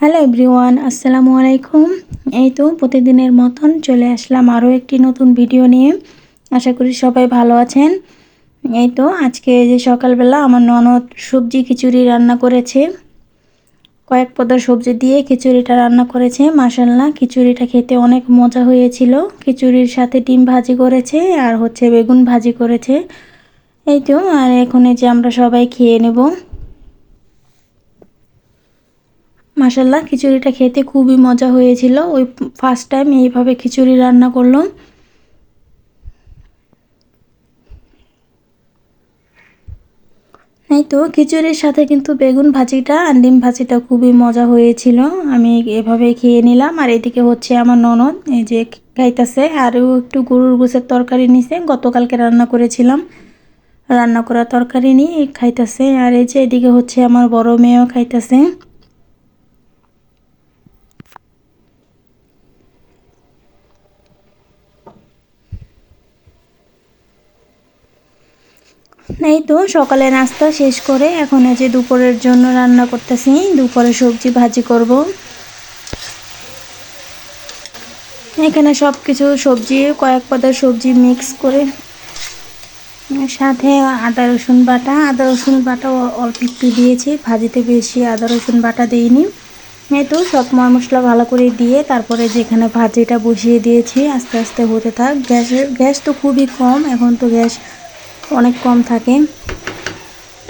Hello everyone আসসালামু আলাইকুম এই তো প্রতিদিনের মতন চলে আসলাম আরও একটি নতুন ভিডিও নিয়ে। আশা করি সবাই ভালো আছেন। এই তো আজকে যে সকালবেলা আমার ননদ সবজি খিচুড়ি রান্না করেছে। কয়েক পদ সবজি দিয়ে খিচুড়িটা রান্না করেছে। মাসাল্লাহ খিচুড়িটা খেতে অনেক মজা হয়েছিল। খিচুড়ির সাথে ডিম ভাজি করেছে আর হচ্ছে বেগুন ভাজি করেছে। এই তো, আর এখন যে আমরা সবাই খেয়ে নেব। মাসাল্লাহ খিচুড়িটা খেতে খুবই মজা হয়েছিল। ওই ফার্স্ট টাইম এইভাবে খিচুড়ি রান্না করলাম। এই তো, খিচুড়ির সাথে কিন্তু বেগুন ভাজিটা আর ডিম ভাজিটা খুবই মজা হয়েছিল। আমি এভাবে খেয়ে নিলাম। আর এদিকে হচ্ছে আমার ননদ, এই যে খাইতেছে। আরও একটু গরুর গুছের তরকারি নিছে। গতকালকে রান্না করেছিলাম। রান্না করা তরকারি নিয়ে খাইতেছে। আর এই যে এদিকে হচ্ছে আমার বড় মেয়েও খাইতেছে। এই তো সকালে নাস্তা শেষ করে এখন এই যে দুপুরের জন্য রান্না করতেছি। দুপুরে সবজি ভাজি করব। এখানে সব কিছু সবজি, কয়েক পদের সবজি মিক্স করে। সাথে আদা, রসুন বাটা। আদা, রসুন বাটা অল্প একটু দিয়েছি। ভাজিতে বেশি আদা, রসুন বাটা দিইনি। এই তো সব মশলা ভালো করে দিয়ে তারপরে যেখানে ভাজিটা বসিয়ে দিয়েছি, আস্তে আস্তে হতে থাক। গ্যাসের, গ্যাস তো খুবই কম, এখন তো গ্যাস অনেক কম থাকে।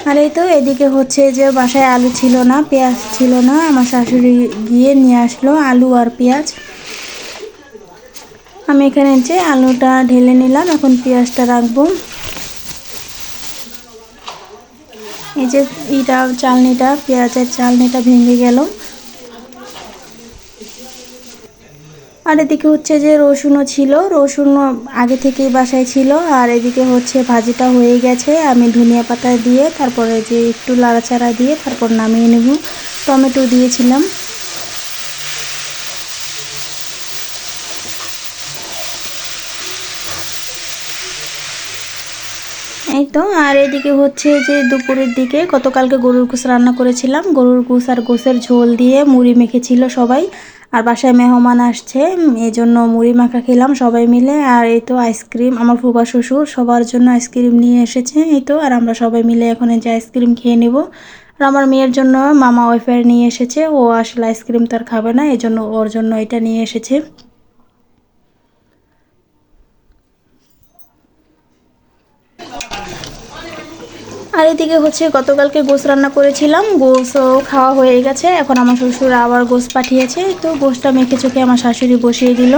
আর এই তো এদিকে হচ্ছে যে বাসায় আলু ছিল না, পেঁয়াজ ছিল না, আমার শাশুড়ি গিয়ে নিয়ে আসলো আলু আর পেঁয়াজ। আমি এখানে যে আলুটা ঢেলে নিলাম, এখন পেঁয়াজটা রাখব। এই যে ইটা চালনিটা, পেঁয়াজের চালনিটা ভেঙে গেল। আর এদিকে হচ্ছে যে রসুনও ছিল, রসুনও আগে থেকেই বাসায় ছিল, আর এদিকে হচ্ছে ভাজিটা হয়ে গেছে, আমি ধনিয়া পাতা দিয়ে, তারপরে যে একটু লাড়াচাড়া দিয়ে তারপর নামিয়ে নেব। টমেটো দিয়েছিলাম। এই তো, আর এদিকে হচ্ছে যে দুপুরের দিকে গতকালকে গরুর গোস রান্না করেছিলাম। গরুর গোস আর গোসের ঝোল দিয়ে মুড়ি মেখেছিল সবাই। আর বাসায় মেহমান আসছে এই জন্য মুড়ি মাখা খেলাম সবাই মিলে। আর এই তো আইসক্রিম, আমার ফুবা শ্বশুর সবার জন্য আইসক্রিম নিয়ে এসেছে এই তো, আর আমরা সবাই মিলে এখন যে আইসক্রিম খেয়ে নেব। আর আমার মেয়ের জন্য মামা ওয়েফার নিয়ে এসেছে, ও আসলে আইসক্রিম তার খাবে না, এই জন্য ওর জন্য এটা নিয়ে এসেছে। আর এদিকে হচ্ছে গতকালকে গোস রান্না করেছিলাম গোসও খাওয়া হয়ে গেছে। এখন আমার শ্বশুর আবার গোস পাঠিয়েছে, তো গোসটা মেখে চোখে আমার শাশুড়ি বসিয়ে দিল।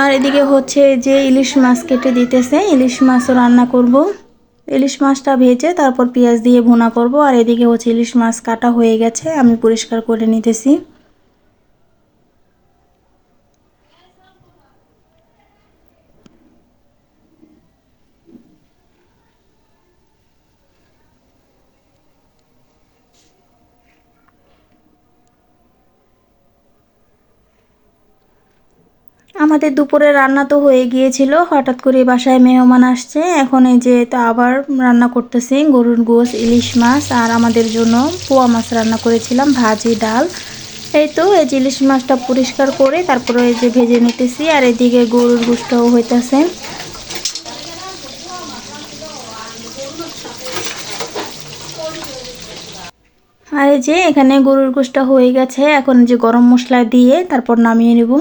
আর এদিকে হচ্ছে যে ইলিশ মাছ কেটে দিতেছে, ইলিশ মাছও রান্না করব। ইলিশ মাছটা ভেজে তারপর পেঁয়াজ দিয়ে ভুনা করব, আর এদিকে হচ্ছে ইলিশ মাছ কাটা হয়ে গেছে, আমি পরিষ্কার করে নিতেছি। আমাদের দুপুরে রান্না তো হয়ে গিয়েছিল, হঠাৎ করে বাসায় মেহমান আসছে। এখন এই যে তো আবার রান্না করতেছি, গরুর গোস ইলিশ মাছ, আর আমাদের জন্য পোয়া মাছ রান্না করেছিলাম, ভাজি, ডাল। এই তো, এই ইলিশ মাছটা পরিষ্কার করে তারপরে এই যে ভেজে নিতেছি, আর এদিকে গরুর গোসটাও হইতেছে। আর এই যে এখানে গরুর গোসটা হয়ে গেছে, এখন যে গরম মশলা দিয়ে তারপর নামিয়ে নেব।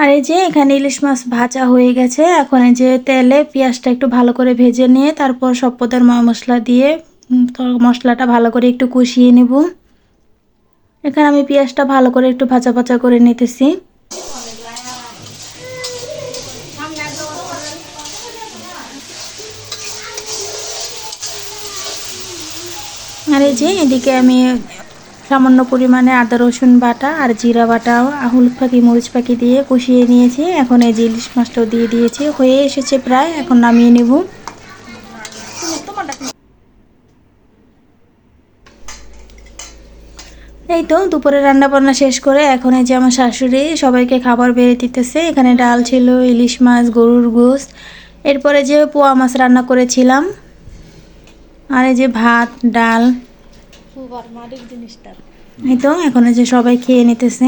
আর এই যে এখানে ইলিশ মাছ ভাজা হয়ে গেছে, এখন এই যে তেলে পেঁয়াজটা একটু ভালো করে ভেজে নিয়ে তারপর সব পদের মশলা দিয়ে মশলাটা ভালো করে একটু কষিয়ে নেব। এখানে আমি পেঁয়াজটা ভালো করে একটু ভাজা ভাজা করে নিতেছি। আর এই যে এদিকে আমি সামান্য পরিমাণে আদা, রসুন বাটা আর জিরা বাটা হলুদ পাখি মরিচ পাখি দিয়ে কষিয়ে নিয়েছি। এখন এই যে ইলিশ মাছটাও দিয়ে দিয়েছি। হয়ে এসেছে প্রায়, এখন নামিয়ে নেব। এই তো দুপুরে রান্না বান্না শেষ করে এখন এই যে আমার শাশুড়ি সবাইকে খাবার বেড়ে দিতেছে। এখানে ডাল ছিল, ইলিশ মাছ, গরুর গোস্ত, এরপরে যে পোয়া মাছ রান্না করেছিলাম। আর এই যে ভাত, ডাল এই তো এখন যে সবাই খেয়ে নিতেছে।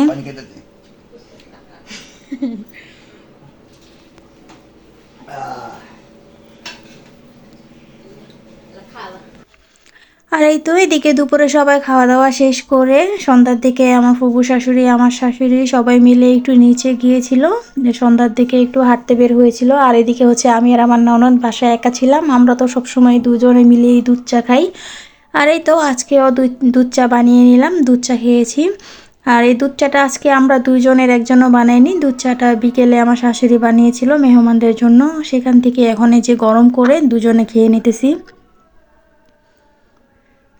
আর এই তো এদিকে দুপুরে সবাই খাওয়া দাওয়া শেষ করে সন্ধ্যার দিকে আমার ফুবু শাশুড়ি আমার শাশুড়ি সবাই মিলে একটু নিচে গিয়েছিল। যে সন্ধ্যার দিকে একটু হাঁটতে বের হয়েছিল। আর এদিকে হচ্ছে আমি আর আমার ননদ বাসায় একা ছিলাম। আমরা তো সবসময় দুজনে মিলেই দুধ চা খাই। আর এই তো আজকেও দুধ চা বানিয়ে নিলাম, দুধ চা খেয়েছি। আর এই দুধ চাটা আজকে আমরা দুইজনের, একজনও বানাইনি। দুধ চাটা বিকেলে আমার শাশুড়ি বানিয়েছিল মেহমানদের জন্য। সেখান থেকে এখন এই যে গরম করে দুজনে খেয়ে নিতেছি।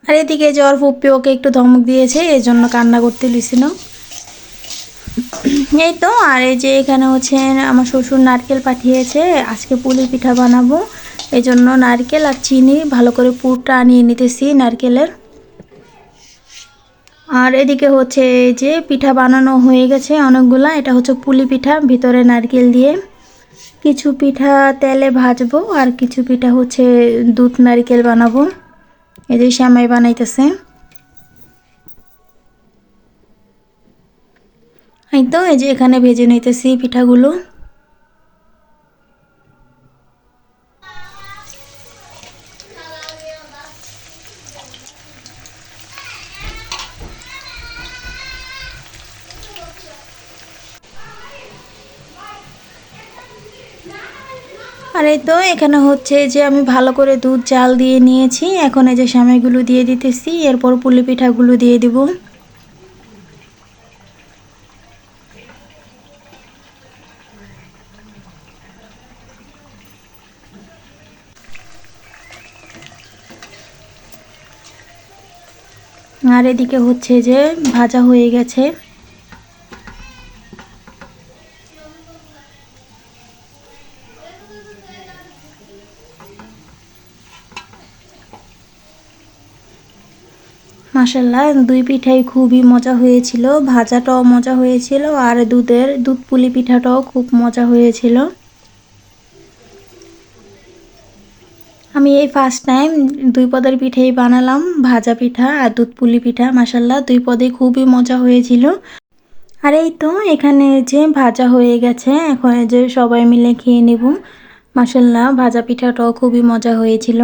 আর এদিকে জ্বর ফুপ্পি ওকে একটু ধমক দিয়েছে এই জন্য কান্না করতে লিছিল এই তো, আর এই যে এখানে হচ্ছে আমার শ্বশুর নারকেল পাঠিয়েছে, আজকে পুলি পিঠা বানাবো। এই জন্য নারকেল আর চিনি ভালো করে পুরটা আনিয়ে নিতেছি নারকেলের। আর এদিকে হচ্ছে এই যে পিঠা বানানো হয়ে গেছে অনেকগুলা, এটা হচ্ছে পুলি পিঠা, ভিতরে নারকেল দিয়ে। কিছু পিঠা তেলে ভাজবো আর কিছু পিঠা হচ্ছে দুধ নারকেল বানাবো। এই যে শ্যামাই বানাইতেছে। এই তো, এই যে এখানে ভেজে নিতেছি পিঠাগুলো। আর এই তো এখানে হচ্ছে যে আমি ভালো করে দুধ জাল দিয়ে নিয়েছি। এখন এই যে সামাইগুলো দিয়ে দিতেছি, এরপর পুলি পিঠাগুলো দিয়ে দিব। আর এদিকে হচ্ছে যে ভাজা হয়ে গেছে। মাসাল্লাহ দুই পিঠাই খুবই মজা হয়েছিল, ভাজাটাও মজা হয়েছিল, আর দুধের, দুধ পুলি পিঠাটাও খুব মজা হয়েছিল। আমি এই ফার্স্ট টাইম দুই পদের পিঠেই বানালাম ভাজা পিঠা আর দুধ পুলি পিঠা মাসাল্লাহ দুই পদে খুবই মজা হয়েছিল। আর এই তো, এখানে যে ভাজা হয়ে গেছে, এখন যে সবাই মিলে খেয়ে নেব। মাসাল্লাহ ভাজা পিঠাটাও খুবই মজা হয়েছিল।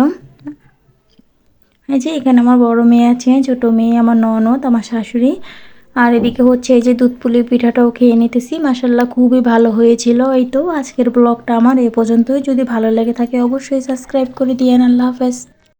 এই যে এখানে আমার বড় মেয়ে আছে, ছোট মেয়ে, আমার ননদ, আমার শাশুড়ি। আর এদিকে হচ্ছে এই যে দুধ পুলি পিঠাটাও খেয়ে নিতেছি। মাসাল্লাহ খুবই ভালো হয়েছিল এই তো। আজকের ব্লগটা আমার এ পর্যন্তই। যদি ভালো লেগে থাকে অবশ্যই সাবস্ক্রাইব করে দিয়েন। আল্লাহ হাফেজ।